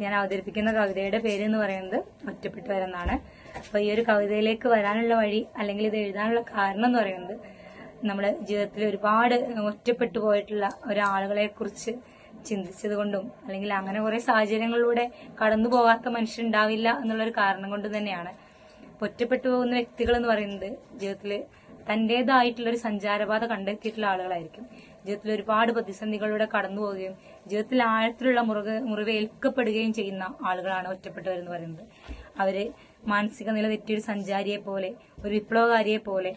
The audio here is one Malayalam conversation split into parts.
ഞാൻ അവതരിപ്പിക്കുന്ന കവിതയുടെ പേര് എന്ന് പറയുന്നത് ഒറ്റപ്പെട്ടവരെന്നാണ് അപ്പൊ ഈ ഒരു കവിതയിലേക്ക് വരാനുള്ള വഴി അല്ലെങ്കിൽ ഇത് എഴുതാനുള്ള കാരണം എന്ന് പറയുന്നത് നമ്മുടെ ജീവിതത്തിൽ ഒരുപാട് ഒറ്റപ്പെട്ടു പോയിട്ടുള്ള ഒരാളുകളെ കുറിച്ച് ചിന്തിച്ചത് കൊണ്ടും അല്ലെങ്കിൽ അങ്ങനെ കുറെ സാഹചര്യങ്ങളിലൂടെ കടന്നു പോകാത്ത മനുഷ്യരുണ്ടാവില്ല എന്നുള്ളൊരു കാരണം കൊണ്ട് തന്നെയാണ്. ഒറ്റപ്പെട്ടു പോകുന്ന വ്യക്തികൾ എന്ന് പറയുന്നത് ജീവിതത്തിൽ തന്റേതായിട്ടുള്ള ഒരു സഞ്ചാരപാത കണ്ടെത്തിയിട്ടുള്ള ആളുകളായിരിക്കും. ജീവിതത്തിൽ ഒരുപാട് പ്രതിസന്ധികളിലൂടെ കടന്നു പോവുകയും ജീവിതത്തിൽ ആഴത്തിലുള്ള മുറിവ് മുറിവേൽക്കപ്പെടുകയും ചെയ്യുന്ന ആളുകളാണ് ഒറ്റപ്പെട്ടവരെന്ന് പറയുന്നത്. അവർ മാനസിക നില തെറ്റിയൊരു സഞ്ചാരിയെ പോലെ ഒരു വിപ്ലവകാരിയെ പോലെ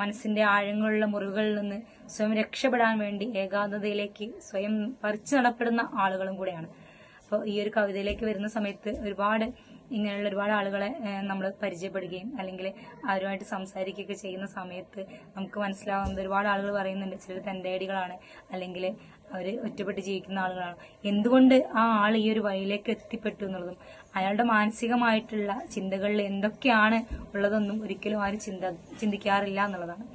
മനസ്സിന്റെ ആഴങ്ങളുള്ള മുറിവുകളിൽ നിന്ന് സ്വയം രക്ഷപ്പെടാൻ വേണ്ടി ഏകാന്തതയിലേക്ക് സ്വയം പറിച്ചു നടപ്പെടുന്ന ആളുകളും കൂടെയാണ്. അപ്പോൾ ഈ ഒരു കവിതയിലേക്ക് വരുന്ന സമയത്ത് ഒരുപാട് ഇങ്ങനെയുള്ള ഒരുപാട് ആളുകളെ നമ്മൾ പരിചയപ്പെടുകയും അല്ലെങ്കിൽ അവരുമായിട്ട് സംസാരിക്കുകയൊക്കെ ചെയ്യുന്ന സമയത്ത് നമുക്ക് മനസ്സിലാവുന്നത് ഒരുപാട് ആളുകൾ പറയുന്നുണ്ട് ചിലർ തന്റെടികളാണ് അല്ലെങ്കിൽ അവർ ഒറ്റപ്പെട്ട് ജീവിക്കുന്ന ആളുകളാണ്. എന്തുകൊണ്ട് ആ ആൾ ഈ ഒരു വഴിയിലേക്ക് എത്തിപ്പെട്ടു എന്നുള്ളതും അയാളുടെ മാനസികമായിട്ടുള്ള ചിന്തകളിൽ എന്തൊക്കെയാണ് ഉള്ളതെന്നും ഒരിക്കലും ആരും ചിന്ത ചിന്തിക്കാറില്ല എന്നുള്ളതാണ്.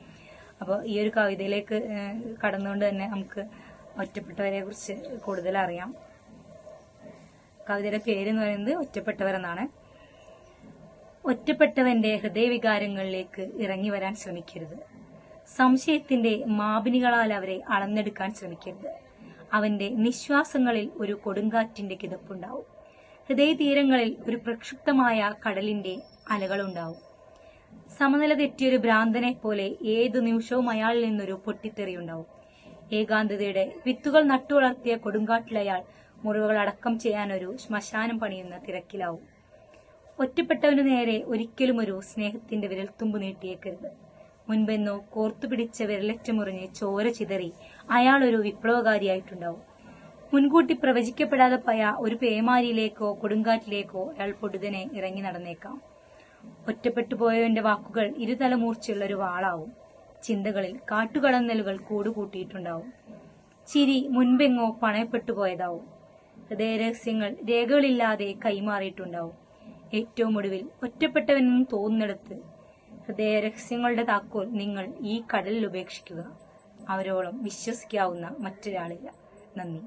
അപ്പോൾ ഈ ഒരു കവിതയിലേക്ക് കടന്നുകൊണ്ട് തന്നെ നമുക്ക് ഒറ്റപ്പെട്ടവരെ കുറിച്ച് കൂടുതൽ അറിയാം കവിതയുടെ പേര് എന്ന് പറയുന്നത് ഒറ്റപ്പെട്ടവർ എന്നാണ്. ഒറ്റപ്പെട്ടവന്റെ ഹൃദയവികാരങ്ങളിലേക്ക് ഇറങ്ങി വരാൻ ശ്രമിക്കരുത്. സംശയത്തിന്റെ മാപിനികളാൽ അവരെ അളന്നെടുക്കാൻ ശ്രമിക്കരുത്. അവന്റെ നിശ്വാസങ്ങളിൽ ഒരു കൊടുങ്കാറ്റിന്റെ കിതപ്പുണ്ടാവും. ഹൃദയതീരങ്ങളിൽ ഒരു പ്രക്ഷുപ്തമായ കടലിന്റെ അലകളുണ്ടാവും. സമനില തെറ്റിയൊരു ഭ്രാന്തനെ പോലെ ഏതു നിമിഷവും അയാളിൽ നിന്നൊരു പൊട്ടിത്തെറിയുണ്ടാവും. ഏകാന്തതയുടെ വിത്തുകൾ നട്ടുവളർത്തിയ കൊടുങ്കാട്ടിൽ അയാൾ മുറിവുകൾ അടക്കം ചെയ്യാനൊരു ശ്മശാനം പണിയുന്ന തിരക്കിലാവും. ഒറ്റപ്പെട്ടവനു നേരെ ഒരിക്കലും ഒരു സ്നേഹത്തിന്റെ വിരൽത്തുമ്പ് നീട്ടിയേക്കരുത്. മുൻപെന്നോ കോർത്തുപിടിച്ച വിരലറ്റ മുറിഞ്ഞ് ചോര ചിതറി അയാൾ ഒരു വിപ്ലവകാരിയായിട്ടുണ്ടാവും. മുൻകൂട്ടി പ്രവചിക്കപ്പെടാതെ പോയ ഒരു പേമാരിയിലേക്കോ കൊടുങ്കാറ്റിലേക്കോ അയാൾ പൊടുതനെ ഇറങ്ങി നടന്നേക്കാം. ഒറ്റപ്പെട്ടു പോയവന്റെ വാക്കുകൾ ഇരുതലമൂർച്ചയുള്ള ഒരു വാളാവും. ചിന്തകളിൽ കാട്ടുകടന്നലുകൾ കൂടുകൂട്ടിയിട്ടുണ്ടാവും. ചിരി മുൻപെങ്ങോ പണയപ്പെട്ടു പോയതാവും. ഹൃദയരഹസ്യങ്ങൾ രേഖകളില്ലാതെ കൈമാറിയിട്ടുണ്ടാവും. ഏറ്റവും ഒടുവിൽ ഒറ്റപ്പെട്ടവനെന്ന് തോന്നുന്നിടത്ത് ഹൃദയരഹസ്യങ്ങളുടെ താക്കോൽ നിങ്ങൾ ഈ കടലിൽ ഉപേക്ഷിക്കുക. അവരോളം വിശ്വസിക്കാവുന്ന മറ്റൊരാളില്ല. നന്ദി.